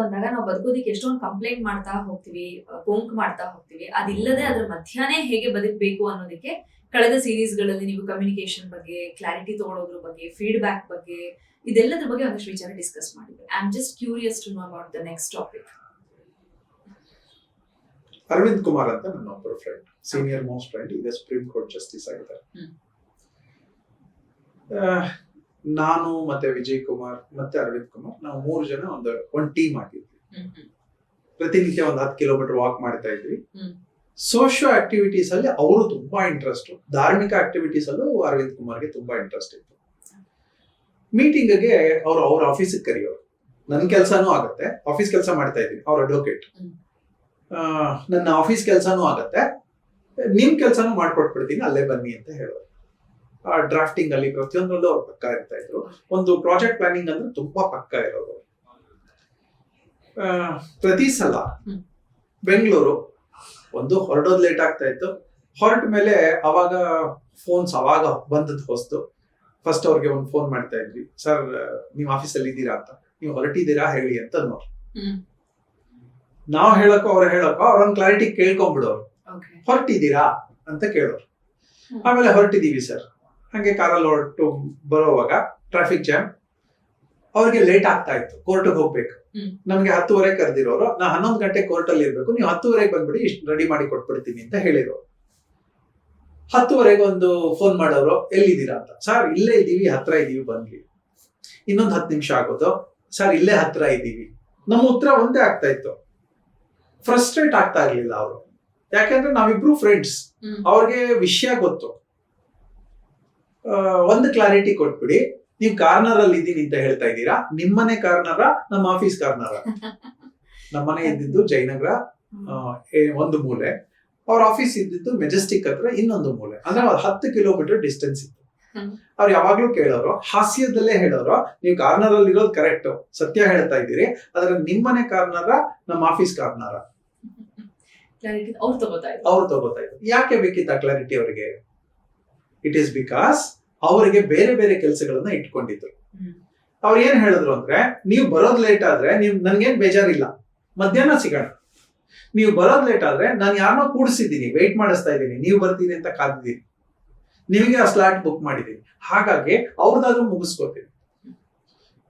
ಬಂದಾಗ ನಾವು ಬದುಕೋದಿಕ್ಕೆ ಎಷ್ಟೊಂದು ಕಂಪ್ಲೇಂಟ್ ಮಾಡ್ತಾ ಹೋಗ್ತೀವಿ ಕೊಂಕ್ ಮಾಡ್ತಾ ಹೋಗ್ತೀವಿ. ಅದಿಲ್ಲದೆ ಅದ್ರ ಮಧ್ಯಾಹ್ನ ಹೇಗೆ ಬದುಕಬೇಕು ಅನ್ನೋದಕ್ಕೆ ಕಳೆದ ಸೀರೀಸ್ಗಳಲ್ಲಿ ನೀವು ಕಮ್ಯುನಿಕೇಶನ್ ಬಗ್ಗೆ ಕ್ಲಾರಿಟಿ ತಗೊಳ್ಳೋದ್ರ ಬಗ್ಗೆ ಫೀಡ್ಬ್ಯಾಕ್ ಬಗ್ಗೆ ಇದೆಲ್ಲದ್ರ ಬಗ್ಗೆ ಒಂದಷ್ಟು ವಿಚಾರ ಡಿಸ್ಕಸ್ ಮಾಡಿದ್ವಿ. I am just curious to know about the next topic Aravind Kumar ಅಂತ ನನ್ನ ಒಬ್ಬರು ಫ್ರೆಂಡ್ ಸೀನಿಯರ್ ಮೋಸ್ಟ್ ಫ್ರೆಂಡ್ ಈಗ ಸುಪ್ರೀಂ ಕೋರ್ಟ್ ಜಸ್ಟಿಸ್ ಆಗಿದ್ದಾರೆ. ನಾನು ಮತ್ತೆ ವಿಜಯ್ ಕುಮಾರ್ ಮತ್ತೆ ಅರವಿಂದ್ ಕುಮಾರ್ ನಾವು ಮೂರು ಜನ ಒಂದು ಒಂದ್ ಟೀಮ್ ಆಗಿದ್ವಿ. ಪ್ರತಿನಿತ್ಯ ಒಂದ್ ಹತ್ತು ಕಿಲೋಮೀಟರ್ ವಾಕ್ ಮಾಡ್ತಾ ಇದ್ವಿ. ಸೋಷಿಯೋ ಆಕ್ಟಿವಿಟೀಸ್ ಅಲ್ಲಿ ಅವರು ತುಂಬಾ ಇಂಟ್ರೆಸ್ಟ್ ಧಾರ್ಮಿಕ ಆಕ್ಟಿವಿಟೀಸ್ ಅಲ್ಲೂ ಅರವಿಂದ್ ಕುಮಾರ್ಗೆ ತುಂಬಾ ಇಂಟ್ರೆಸ್ಟ್ ಇತ್ತು. ಮೀಟಿಂಗ್ಗೆ ಅವ್ರು ಅವ್ರ ಆಫೀಸಿಗೆ ಕರೆಯೋರು. ನನ್ನ ಕೆಲಸನೂ ಆಗುತ್ತೆ. ಆಫೀಸ್ ಕೆಲಸ ಮಾಡ್ತಾ ಇದ್ದೀನಿ. ಅವ್ರ ಅಡ್ವೊಕೇಟ್. ನನ್ನ ಆಫೀಸ್ ಕೆಲಸನೂ ಆಗತ್ತೆ. ನಿಮ್ ಕೆಲಸನೂ ಮಾಡ್ಕೊಟ್ಬಿಡ್ತೀನಿ ಅಲ್ಲೇ ಬನ್ನಿ ಅಂತ ಹೇಳೋರು. ಡ್ರಾಫ್ಟಿಂಗ್ ಅಲ್ಲಿ ಪ್ರತಿಯೊಂದರಲ್ಲೂ ಅವ್ರು ಪಕ್ಕ ಇರ್ತಾ ಇದ್ರು. ಒಂದು ಪ್ರಾಜೆಕ್ಟ್ ಪ್ಲಾನಿಂಗ್ ಅಂದ್ರೆ ತುಂಬಾ ಪಕ್ಕ ಇರೋದು. ಆ, ಪ್ರತಿ ಸಲ. ಬೆಂಗಳೂರು ಒಂದು ಹೊರಡೋದು ಲೇಟ್ ಆಗ್ತಾ ಇತ್ತು. ಹೊರಟ ಮೇಲೆ ಅವಾಗ ಫೋನ್ಸ್ ಅವಾಗ ಬಂದದ್ದು ಹೊಸ್ತು. ಫಸ್ಟ್ ಅವ್ರಿಗೆ ಒಂದು ಫೋನ್ ಮಾಡ್ತಾ ಇದ್ವಿ. ಸರ್ ನೀವು ಆಫೀಸಲ್ಲಿ ಇದ್ದೀರಾ ಅಂತ. ನೀವು ಹೊರಟಿದ್ದೀರಾ ಹೇಳಿ ಅಂತ ನೋಡಿ ನಾವ್ ಹೇಳಕ್ಕೋ ಅವ್ರು ಹೇಳಕ್ಕೋ ಅವ್ರೊಂದು ಕ್ಲಾರಿಟಿ ಕೇಳ್ಕೊಂಡ್ಬಿಡೋರು ಹೊರಟಿದ್ದೀರಾ? ಅಂತ ಕೇಳೋರು. ಆಮೇಲೆ ಹೊರಟಿದೀವಿ ಸರ್ ಹಂಗೆ ಕಾರಲ್ಲಿ ಹೊರಟು ಬರೋವಾಗ ಟ್ರಾಫಿಕ್ ಜಾಮ್ ಅವ್ರಿಗೆ ಲೇಟ್ ಆಗ್ತಾ ಇತ್ತು ಕೋರ್ಟ್ಗೆ ಹೋಗ್ಬೇಕು. ನಮ್ಗೆ ಹತ್ತುವರೆ ಕರೆದಿರೋರು ನಾ ಹನ್ನೊಂದು ಗಂಟೆ ಕೋರ್ಟಲ್ಲಿ ಇರ್ಬೇಕು ನೀವು ಹತ್ತುವರೆಗೆ ಬಂದ್ಬಿಡಿ ಇಷ್ಟು ರೆಡಿ ಮಾಡಿ ಕೊಟ್ಬಿಡ್ತೀನಿ ಅಂತ ಹೇಳಿರೋರು ಹತ್ತುವರೆಗೆ ಒಂದು ಫೋನ್ ಮಾಡೋರು ಎಲ್ಲಿದ್ದೀರಾ ಅಂತ. ಸರ್ ಇಲ್ಲೇ ಇದ್ದೀವಿ ಹತ್ರ ಇದೀವಿ ಬಂದ್ವಿ ಇನ್ನೊಂದು ಹತ್ತು ನಿಮಿಷ ಆಗೋದು. ಸರ್ ಇಲ್ಲೇ ಹತ್ರ ಇದ್ದೀವಿ. ನಮ್ಮ ಉತ್ತರ ಒಂದೇ ಆಗ್ತಾ ಇತ್ತು. ಫ್ರಸ್ಟ್ರೇಟ್ ಆಗ್ತಾ ಇರ್ಲಿಲ್ಲ ಅವರು. ಯಾಕಂದ್ರೆ ನಾವಿಬ್ರು ಫ್ರೆಂಡ್ಸ್. ಅವ್ರಿಗೆ ವಿಷಯ ಗೊತ್ತು. ಒಂದು ಕ್ಲಾರಿಟಿ ಕೊಟ್ಬಿಡಿ. ನೀವು ಕಾರ್ನರ್ ಅಲ್ಲಿ ಇದ್ದೀನಿ ಅಂತ ಹೇಳ್ತಾ ಇದ್ದೀರಾ? ನಿಮ್ಮನೆ ಕಾರ್ನರ ನಮ್ಮ ಆಫೀಸ್ ಕಾರ್ನರ ನಮ್ಮನೆ ಇದ್ದಿದ್ದು ಜಯನಗರ ಒಂದು ಮೂಲೆ. ಅವ್ರ ಆಫೀಸ್ ಇದ್ದಿದ್ದು ಮೆಜೆಸ್ಟಿಕ್ ಹತ್ರ ಇನ್ನೊಂದು ಮೂಲೆ. ಅಂದ್ರೆ ಹತ್ತು ಕಿಲೋಮೀಟರ್ ಡಿಸ್ಟೆನ್ಸ್ ಇತ್ತು. ಅವ್ರ ಯಾವಾಗ್ಲೂ ಕೇಳೋರು ಹಾಸ್ಯದಲ್ಲೇ ಹೇಳೋರು ನೀವು ಕಾರ್ನರ್ ಅಲ್ಲಿ ಇರೋದು ಕರೆಕ್ಟ್ ಸತ್ಯ ಹೇಳ್ತಾ ಇದ್ದೀರಿ. ಆದ್ರೆ ನಿಮ್ಮನೆ ಕಾರ್ನರ ನಮ್ಮ ಆಫೀಸ್ ಕಾರ್ನರ್ ಅವ್ರು ತಗೋತಾ ಇದ್ರು. ಯಾಕೆ ಬೇಕಿತ್ತ ಕ್ಲಾರಿಟಿ ಅವರಿಗೆ? ಇಟ್ ಈಸ್ ಬಿಕಾಸ್ ಅವರಿಗೆ ಬೇರೆ ಬೇರೆ ಕೆಲಸಗಳನ್ನ ಇಟ್ಕೊಂಡಿದ್ರು. ಅವ್ರು ಏನ್ ಹೇಳಿದ್ರು ಅಂದ್ರೆ, ನೀವು ಬರೋದ್ ಲೇಟ್ ಆದ್ರೆ ನೀವು ನನ್ಗೇನ್ ಬೇಜಾರಿಲ್ಲ. ಮಧ್ಯಾಹ್ನ ಸಿಗೋಣ. ನೀವು ಬರೋದ್ ಲೇಟ್ ಆದ್ರೆ ನಾನು ಯಾರನ್ನೋ ಕೂಡಿಸಿದ್ದೀನಿ ವೆಯ್ಟ್ ಮಾಡಿಸ್ತಾ ಇದ್ದೀನಿ. ನೀವು ಬರ್ತೀನಿ ಅಂತ ಕಾದಿದ್ದೀನಿ. ನಿಮಗೆ ಆ ಸ್ಲಾಟ್ ಬುಕ್ ಮಾಡಿದ್ದೀನಿ. ಹಾಗಾಗಿ ಅವ್ರದ್ದಾದ್ರೂ ಮುಗಿಸ್ಕೋತೀನಿ.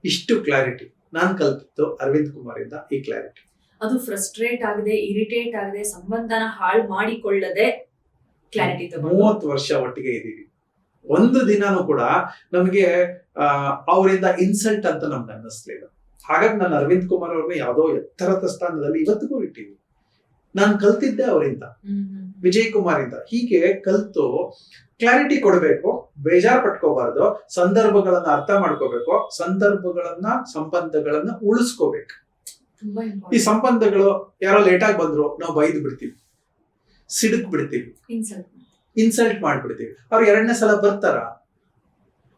ಇಷ್ಟು ಕ್ಲಾರಿಟಿ ನಾನು ಕಲ್ತಿದ್ದು ಅರವಿಂದ್ ಕುಮಾರ್ ಇಂದ ಈ ಕ್ಲಾರಿಟಿ ಅದು ಫ್ರಸ್ಟ್ರೇಟ್ ಆಗಿದೆ ಇರಿಟೇಟ್ ಆಗಿದೆ, ಸಂಬಂಧನ ಹಾಳು ಮಾಡಿಕೊಳ್ಳದೆ ಕ್ಲಾರಿಟಿ ಮೂವತ್ತು ವರ್ಷ ಒಟ್ಟಿಗೆ ಇದ್ದೀವಿ. ಒಂದು ದಿನಾನು ಕೂಡ ನಮಗೆ ಆ, ಅವರಿಂದ ಇನ್ಸಲ್ಟ್ ಅಂತ ನಮ್ಗೆ ಅನ್ನಿಸ್ಲಿಲ್ಲ. ಹಾಗಾಗಿ ನಾನು ಅರವಿಂದ್ ಕುಮಾರ್ ಅವ್ರನ್ನ ಯಾವುದೋ ಎತ್ತರದ ಸ್ಥಾನದಲ್ಲಿ ಇವತ್ತಿಗೂ ಇಟ್ಟಿವಿ ನಾನು ಕಲ್ತಿದ್ದೆ ಅವರಿಂದ. ವಿಜಯ್ ಕುಮಾರ್ ಇಂದ. ಹೀಗೆ ಕಲ್ತು ಕ್ಲಾರಿಟಿ ಕೊಡಬೇಕು ಬೇಜಾರ್ ಪಟ್ಕೋಬಾರ್ದು ಸಂದರ್ಭಗಳನ್ನ ಅರ್ಥ ಮಾಡ್ಕೋಬೇಕು ಸಂದರ್ಭಗಳನ್ನ ಸಂಬಂಧಗಳನ್ನ ಉಳಿಸ್ಕೋಬೇಕು. ಈ ಸಂಬಂಧಗಳು ಯಾರೋ ಲೇಟಾಗಿ ಬಂದ್ರು ನಾವು ಬೈದು ಬಿಡ್ತೀವಿ. ಸಿಡುಕ್ ಬಿಡ್ತೀವಿ ಇನ್ಸಲ್ಟ್ ಮಾಡ್ಬಿಡ್ತೀವಿ. ಅವ್ರು ಎರಡನೇ ಸಲ ಬರ್ತಾರ.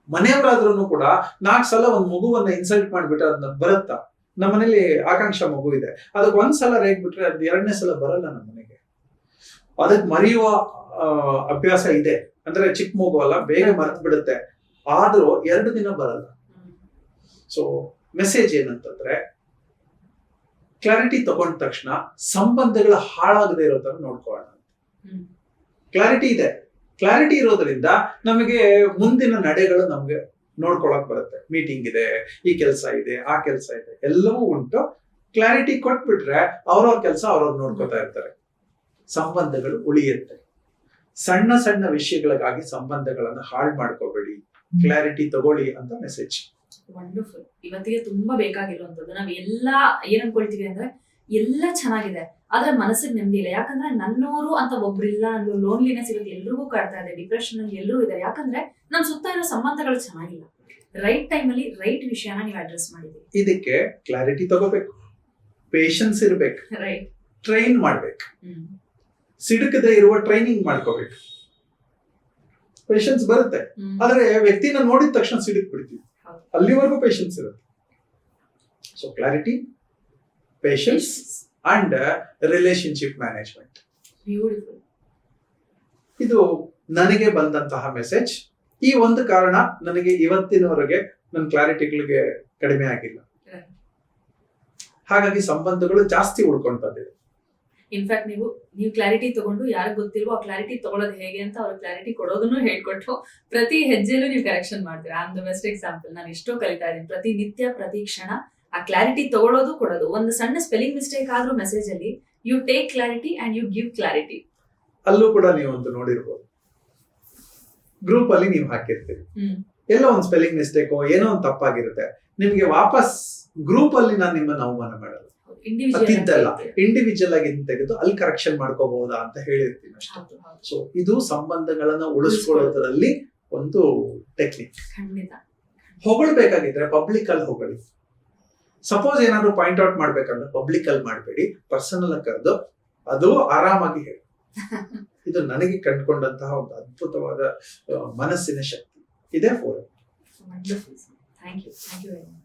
ಮನೆಯವರಾದ್ರೂ ಕೂಡ ನಾಲ್ಕು ಸಲ ಒಂದ್ ಮಗುವನ್ನ ಇನ್ಸಲ್ಟ್ ಮಾಡ್ಬಿಟ್ರೆ ಅದನ್ನ ಬರುತ್ತಾ? ನಮ್ಮ ಮನೇಲಿ ಆಕಾಂಕ್ಷ ಮಗು ಇದೆ. ಅದಕ್ಕೆ ಒಂದ್ ಸಲ ರೇಗ್ ಬಿಟ್ರೆ ಅದ್ ಎರಡನೇ ಸಲ ಬರಲ್ಲ ನಮ್ಮ ಮನೆಗೆ ಅದಕ್ಕೆ ಮರೆಯುವ ಅಭ್ಯಾಸ ಇದೆ. ಅಂದ್ರೆ ಚಿಕ್ಕ ಮಗು ಅಲ್ಲ ಬೇಗ ಮರ್ತ್ ಬಿಡುತ್ತೆ ಆದ್ರೂ ಎರಡು ದಿನ ಬರಲ್ಲ. ಸೊ ಮೆಸೇಜ್ ಏನಂತಂದ್ರೆ ಕ್ಲಾರಿಟಿ ತಗೊಂಡ ತಕ್ಷಣ ಸಂಬಂಧಗಳು ಹಾಳಾಗದೇ ಇರೋ ತರ ನೋಡ್ಕೊಳ್ಳೋಣ. ಕ್ಲಾರಿಟಿ ಇದೆ. ಕ್ಲಾರಿಟಿ ಇರೋದ್ರಿಂದ ನಮಗೆ ಮುಂದಿನ ನಡೆಗಳು ನಮಗೆ ನೋಡ್ಕೊಳಕ್ ಬರುತ್ತೆ. ಮೀಟಿಂಗ್ ಇದೆ, ಈ ಕೆಲಸ ಇದೆ, ಆ ಕೆಲಸ ಇದೆ, ಎಲ್ಲವೂ ಉಂಟು. ಕ್ಲಾರಿಟಿ ಕೊಟ್ಬಿಟ್ರೆ ಅವ್ರವ್ರ ಕೆಲಸ ಅವ್ರವ್ರು ನೋಡ್ಕೊತಾ ಇರ್ತಾರೆ. ಸಂಬಂಧಗಳು ಉಳಿಯುತ್ತೆ. ಸಣ್ಣ ಸಣ್ಣ ವಿಷಯಗಳಿಗಾಗಿ ಸಂಬಂಧಗಳನ್ನ ಹಾಳು ಮಾಡ್ಕೋಬೇಡಿ. ಕ್ಲಾರಿಟಿ ತಗೊಳ್ಳಿ ಅಂತ ಮೆಸೇಜ್ ವಂಡರ್ಫುಲ್ ಇವತ್ತಿಗೆ ತುಂಬಾ ಬೇಕಾಗಿರುವಂತದ್ದು ನಾವ್ ಎಲ್ಲಾ ಏನ್ ಅನ್ಕೊಳ್ತೀವಿ ಅಂದ್ರೆ ಎಲ್ಲ ಚೆನ್ನಾಗಿದೆ. ಆದ್ರೆ ಮನಸ್ಸಿಗೆ ನೆಮ್ಮದಿ ಇಲ್ಲ. ಯಾಕಂದ್ರೆ ನನ್ನೋರು ಅಂತ ಒಬ್ರಿಲ್ಲ ಅನ್ನೋ ಲೋನ್ಲಿನೆಸ್ ಇವತ್ತು ಎಲ್ರಿಗೂ ಕಾಡ್ತಾ ಇದೆ ಡಿಪ್ರೆಷನ್ ಅಲ್ಲಿ ಎಲ್ಲರೂ ಇದ್ದಾರೆ. ಯಾಕಂದ್ರೆ ನಮ್ ಸುತ್ತ ಇರೋ ಸಂಬಂಧಗಳು ಚೆನ್ನಾಗಿಲ್ಲ. ರೈಟ್ ಟೈಮ್ ಅಲ್ಲಿ ರೈಟ್ ವಿಷಯನ ನೀವು ಅಡ್ರೆಸ್ ಮಾಡಿದ್ರಿ ಇದಕ್ಕೆ ಕ್ಲಾರಿಟಿ ತಗೋಬೇಕು. ಪೇಷನ್ಸ್ ಇರ್ಬೇಕು. ರೈಟ್ ಟ್ರೈನ್ ಮಾಡ್ಬೇಕು. ಸಿಡುಕದೆ ಇರುವ ಟ್ರೈನಿಂಗ್ ಮಾಡ್ಕೋಬೇಕು. ಪೇಷನ್ಸ್ ಬರುತ್ತೆ. ಆದ್ರೆ ವ್ಯಕ್ತಿನ ನೋಡಿದ ತಕ್ಷಣ ಸಿಡುಕ್ ಬಿಡ್ತೀವಿ. ಅಲ್ಲಿವರೆಗೂ ಪೇಷನ್ಸ್ ಇರುತ್ತೆ. So clarity patience and relationship management beautiful ಇದು ನನಗೆ ಬಂದಂತಹ ಮೆಸೇಜ್ ಈ ಒಂದು ಕಾರಣ ನನಗೆ ಇವತ್ತಿನವರೆಗೆ ನನ್ನ ಕ್ಲಾರಿಟಿಗಳಿಗೆ ಕಡಿಮೆ ಆಗಿಲ್ಲ. ಹಾಗಾಗಿ ಸಂಬಂಧಗಳು ಜಾಸ್ತಿ ಉಳ್ಕೊಂಡು ಬಂದಿದೆ. ಇನ್ಫ್ಯಾಕ್ಟ್ ನೀವು ನೀವು ಕ್ಲಾರಿಟಿ ತಗೊಂಡು ಯಾರಿಗೆ ಗೊತ್ತಿಲ್ವೋ ಆ ಕ್ಲಾರಿಟಿ ತಗೊಳ್ಳೋದು ಹೇಗೆ ಅಂತ ಅವ್ರ ಕ್ಲಾರಿಟಿ ಕೊಡೋದನ್ನು ಹೇಳ್ಕೊಟ್ಟು ಪ್ರತಿ ಹೆಜ್ಜೆಲೂ ನೀವು ಕರೆಕ್ಷನ್ ಮಾಡ್ತೀರಾ? ಆಮ್ ದ ಬೆಸ್ಟ್ ಎಕ್ಸಾಂಪಲ್ ನಾನು ಎಷ್ಟೋ ಕಲಿತಾ ಇದ್ದೀನಿ. ಪ್ರತಿ ನಿತ್ಯ ಪ್ರತಿ ಕ್ಷಣ ಆ ಕ್ಲಾರಿಟಿ ತಗೊಳ್ಳೋದು ಕೊಡೋದು. ಒಂದು ಸಣ್ಣ ಸ್ಪೆಲ್ಲಿಂಗ್ ಮಿಸ್ಟೇಕ್ ಆದ್ರೂ ಮೆಸೇಜ್ ಅಲ್ಲಿ you take clarity and you give clarity ಅಲ್ಲೂ ಕೂಡ ನೀವು ಅಂತ ನೋಡಿರ್ಬೋದು. ಗ್ರೂಪ್ ಅಲ್ಲಿ ನೀವು ಹಾಕಿರ್ತೀರಿ. ಎಲ್ಲೋ ಒಂದು ಸ್ಪೆಲ್ಲಿಂಗ್ ಮಿಸ್ಟೇಕ್ ಏನೋ ಒಂದು ತಪ್ಪಾಗಿರುತ್ತೆ. ನಿಮ್ಗೆ ವಾಪಸ್ ಗ್ರೂಪ್ ಅಲ್ಲಿ ನಾನು ನಿಮ್ಮನ್ನ ಅವಮಾನ ಮಾಡಲ್ಲ. ತಿದ್ದಲ್ಲ ಇಂಡಿವಿಜುವಲ್ ಆಗಿ ತೆಗೆದು ಅಲ್ಲಿ ಕರೆಕ್ಷನ್ ಮಾಡ್ಕೋಬಹುದಾ ಅಂತ ಹೇಳಿರ್ತೀನಿ ಅಷ್ಟೇ. ಸೊ ಇದು ಸಂಬಂಧಗಳನ್ನ ಉಳಿಸ್ಕೊಳ್ಳೋದ್ರಲ್ಲಿ ಒಂದು ಟೆಕ್ನಿಕ್ ಹೊಗಳ್ಬೇಕಾಗಿದ್ರೆ ಪಬ್ಲಿಕ್ ಅಲ್ಲಿ ಹೊಗಳಿ. ಸಪೋಸ್ ಏನಾದ್ರು ಪಾಯಿಂಟ್ ಔಟ್ ಮಾಡ್ಬೇಕಂದ್ರೆ ಪಬ್ಲಿಕ್ ಅಲ್ಲಿ ಮಾಡಬೇಡಿ ಪರ್ಸನಲ್ ಕರೆದು ಅದು ಆರಾಮಾಗಿ ಹೇಳಿ. ಇದು ನನಗೆ ಕಂಡುಕೊಂಡಂತಹ ಒಂದು ಅದ್ಭುತವಾದ ಮನಸ್ಸಿನ ಶಕ್ತಿ. ಇದೇ for thank you thank you very much